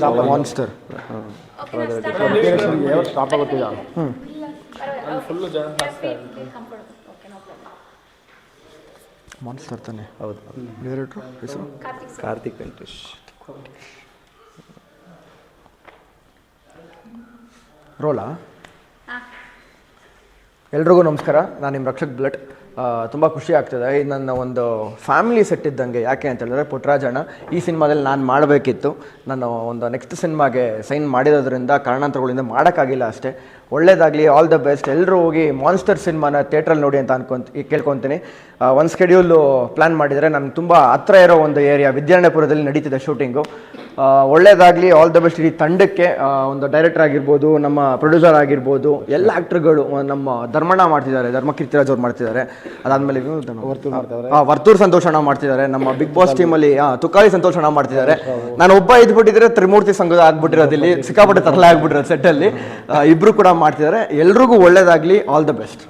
Monster stop ಆಗುತ್ತಿಲ್ಲ ಜನ monster ತಾನೆ. ಹೌದು. ಡೈರೆಕ್ಟ್ರು ಹೆಸರು? ಕಾರ್ತಿಕ್ ವೆಂಕಟೇಶ್. ರೋಲಾ? ಎಲ್ರಿಗೂ ನಮಸ್ಕಾರ. ನಾನು ನಿಮ್ಮ ರಕ್ಷಕ್ ಬ್ಲಡ್ ತುಂಬ ಖುಷಿ ಆಗ್ತದೆ. ಇದು ನನ್ನ ಒಂದು ಫ್ಯಾಮಿಲಿ ಸೆಟ್ ಇದ್ದಂಗೆ ಯಾಕೆ ಅಂತ ಹೇಳಿದ್ರೆ ಪುಟ್ರಾಜಣ್ಣ ಈ ಸಿನಿಮಾದಲ್ಲಿ ನಾನು ಮಾಡಬೇಕಿತ್ತು. ನಾನು ಒಂದು ನೆಕ್ಸ್ಟ್ ಸಿನಿಮಾಗೆ ಸೈನ್ ಮಾಡಿರೋದ್ರಿಂದ ಕಾರಣಾಂತರಗಳಿಂದ ಮಾಡೋಕ್ಕಾಗಿಲ್ಲ ಅಷ್ಟೇ. ಒಳ್ಳೇದಾಗಲಿ ಆಲ್ ದ ಬೆಸ್ಟ್ ಎಲ್ಲರೂ ಹೋಗಿ ಮಾನ್ಸ್ಟರ್ ಸಿನಿಮಾನ ಥಿಯೇಟ್ರಲ್ಲಿ ನೋಡಿ ಅಂತ ಅನ್ಕೊಂತ ಕೇಳ್ಕೊತೀನಿ. ಒಂದು ಸ್ಕೆಡ್ಯೂಲು ಪ್ಲ್ಯಾನ್ ಮಾಡಿದರೆ ನನಗೆ ತುಂಬ ಹತ್ರ ಇರೋ ಒಂದು ಏರಿಯಾ ವಿದ್ಯಾರಣ್ಯಪುರದಲ್ಲಿ ನಡೀತಿದೆ ಶೂಟಿಂಗು ಒಳ್ಳೇದಾಗಲಿ ಆಲ್ ದ ಬೆಸ್ಟ್ ಇಡೀ ತಂಡಕ್ಕೆ ಒಂದು ಡೈರೆಕ್ಟರ್ ಆಗಿರ್ಬೋದು, ನಮ್ಮ ಪ್ರೊಡ್ಯೂಸರ್ ಆಗಿರ್ಬೋದು, ಎಲ್ಲ ಆ್ಯಕ್ಟ್ರ್ಗಳು ನಮ್ಮ ಧರ್ಮಣ್ಣ ಮಾಡ್ತಿದ್ದಾರೆ ಧರ್ಮ ಕೀರ್ತಿರಾಜ್ ಅವ್ರು ಮಾಡ್ತಿದ್ದಾರೆ. ಅದಾದಮೇಲೆ ವರ್ತೂರ್ ಸಂತೋಷಣ ಅಣ್ಣ ಮಾಡ್ತಿದ್ದಾರೆ ನಮ್ಮ ಬಿಗ್ ಬಾಸ್ ಟೀಮಲ್ಲಿ ತುಕಾಲಿ ಸಂತೋಷ ಅಣ್ಣ ಮಾಡ್ತಿದ್ದಾರೆ. ನಾನು ಒಬ್ಬ ಇದ್ಬಿಟ್ಟಿದ್ರೆ ತ್ರಿಮೂರ್ತಿ ಸಂಘದ ಆಗ್ಬಿಟ್ಟಿರೋದು ಇಲ್ಲಿ ಸಿಕ್ಕಾಪಟ್ಟೆ ತರಲೆ ಆಗ್ಬಿಟ್ಟಿರೋದು ಸೆಟ್ಟಲ್ಲಿ ಇಬ್ರು ಕೂಡ ಮಾಡ್ತಿದ್ದಾರೆ. ಎಲ್ರಿಗೂ ಒಳ್ಳೇದಾಗಲಿ ಆಲ್ ದ ಬೆಸ್ಟ್